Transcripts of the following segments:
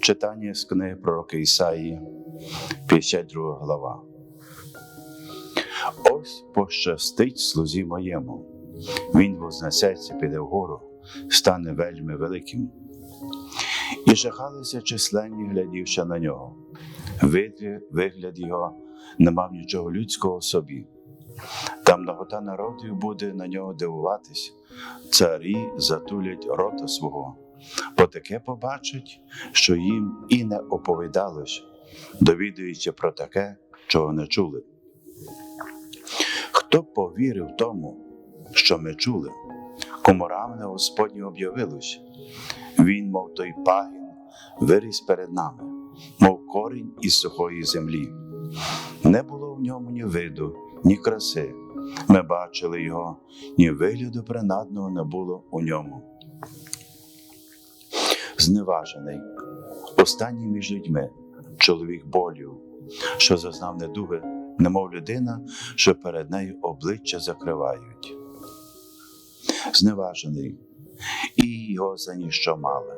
Читання з книги пророка Ісаї, 52 глава. Ось пощастить слузі моєму. Він вознесеться, піде вгору, стане вельми великим. І жахалися численні, глядівши на нього. Вигляд його не мав нічого людського в собі. Там нагота народів буде на нього дивуватись, царі затулять рота свого, бо таке побачать, що їм і не оповідалось, довідуючи про таке, чого не чули. Хто повірив тому, що ми чули, кому рамне Господнє об'явилось, він, мов той пагін, виріс перед нами, мов корінь із сухої землі. Не було в ньому ні виду, ні краси. Ми бачили його, ні вигляду принадного не було у ньому. Зневажений, останній між людьми, чоловік болю, що зазнав недуги, немов людина, що перед нею обличчя закривають. Зневажений, і його за ніщо мали.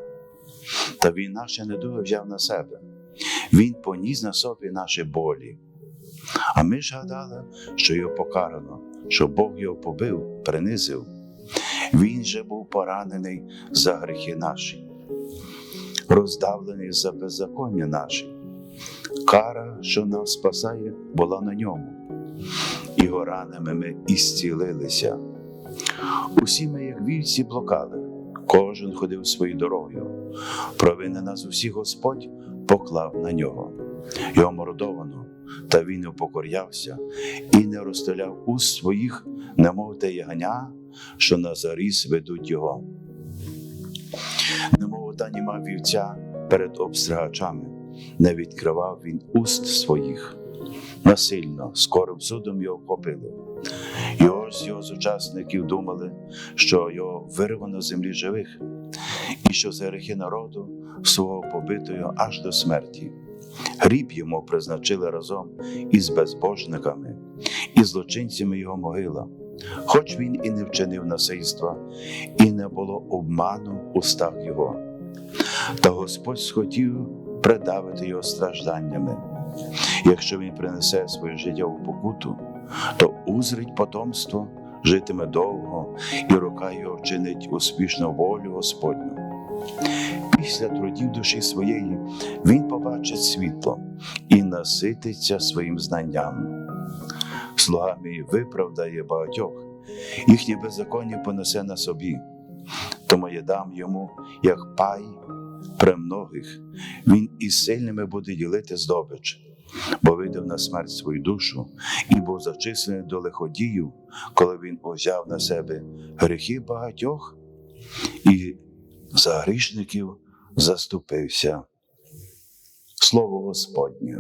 Та він наші недуги взяв на себе, він поніс на собі наші болі. А ми ж гадали, що його покарано, що Бог його побив, принизив. Він же був поранений за гріхи наші, роздавлений за беззаконня наші. Кара, що нас спасає, була на ньому, і горанами ми ісцілилися. Усі ми, як вівці, блокали, кожен ходив своєю дорогою. Провини нас усіх Господь поклав на нього. Його мордовано, та він не покорявся і не розстеляв уст своїх, немов те ягня, що на заріз ведуть його. Немов німа вівця перед обстригачами, не відкривав він уст своїх. Насильно, скорим судом його вхопили. Його ж його з учасників думали, що його вирвано з землі живих, і що за гріхи народу свого побитою аж до смерті. Гріб йому призначили разом із безбожниками, і злочинцями його могила, хоч він і не вчинив насильства, і не було обману в устах його. Та Господь схотів придавити його стражданнями. Якщо він принесе свою життєву покуту, то узрить потомство, житиме довго, і рука його вчинить успішну волю Господню. Після трудів душі своєї він побачить світло і насититься своїм знанням. Слуга мій виправдає багатьох, їхнє беззаконня понесе на собі, тому я дам йому, як пай премногих, він із сильними буде ділити здобич, бо видав на смерть свою душу і був зачислений до лиходіїв, коли він узяв на себе гріхи багатьох і за грішників заступився. Слово Господнє.